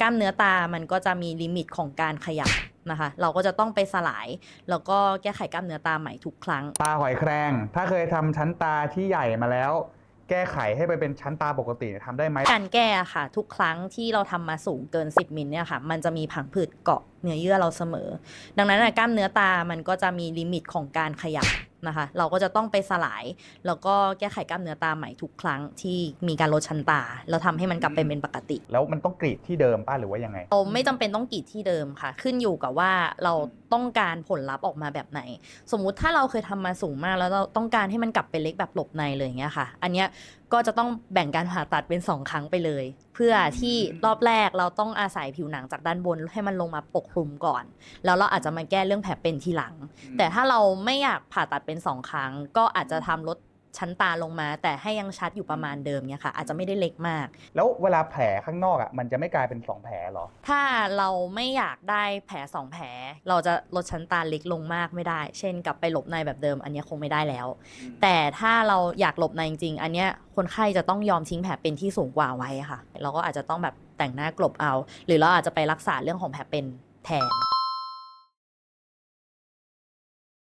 กล้ามเนื้อตามันก็จะมีลิมิตของการขยับนะคะ เราก็จะต้องไปสลาย แล้วก็แก้ไขกล้ามเนื้อตาใหม่ทุกครั้ง ตาหอยแครงถ้าเคยทำชั้นตาที่ใหญ่มาแล้ว แก้ไขให้ไปเป็นชั้นตาปกติเนี่ยทำได้ไหม การแก้ค่ะ ทุกครั้งที่เราทำมาสูงเกิน 10มิลเนี่ยค่ะ มันจะมีผังผืดเกาะเนื้อเยื่อเราเสมอ ดังนั้นน่ะกล้ามเนื้อตามันก็จะมีลิมิตของการขยับ นะคะ เราก็จะต้องไปสลาย แล้วก็แก้ไขกล้ามเนื้อตาใหม่ทุกครั้งที่มีการลดชั้นตา แล้วทำให้มันกลับไปเป็นปกติ แล้วมันต้องกรีดที่เดิมป้าหรือว่ายังไงเราไม่จำเป็นต้องกรีดที่เดิมค่ะ ขึ้นอยู่กับว่าเราต้องการผลลัพธ์ออกมาแบบไหน สมมุติถ้าเราเคยทำมาสูงมากแล้วเราต้องการให้มันกลับไปเล็กแบบหลบในเลยอย่างเงี้ยค่ะ อันเนี้ยก็จะต้องแบ่งการผ่าตัดเป็น 2 ครั้งไปเลย เพื่อที่รอบแรกเราต้องอาศัยผิวหนังจากด้านบนให้มันลงมาปกคลุมก่อน แล้วเราอาจจะมาแก้เรื่องแผลเป็นทีหลัง แต่ถ้าเราไม่อยากผ่าตัดเป็น 2 ครั้ง ก็อาจจะทำลด ชั้นตาลงมา แต่ให้ยังชัดอยู่ประมาณเดิมเนี่ยค่ะ อาจจะไม่ได้เล็กมาก แล้วเวลาแผลข้างนอกอะมันจะไม่กลายเป็นสองแผลเหรอ ถ้าเราไม่อยากได้แผลสองแผล เราจะลดชั้นตาเล็กลงมากไม่ได้ เช่นกลับไปหลบในแบบเดิม อันเนี้ยคงไม่ได้แล้ว แต่ถ้าเราอยากหลบในจริงๆอันเนี้ยคนไข้จะต้องยอมทิ้งแผลเป็นที่สูงกว่าไว้ค่ะ เราก็อาจจะต้องแบบแต่งหน้ากลบเอา หรือเราอาจจะไปรักษาเรื่องของแผลเป็นแทน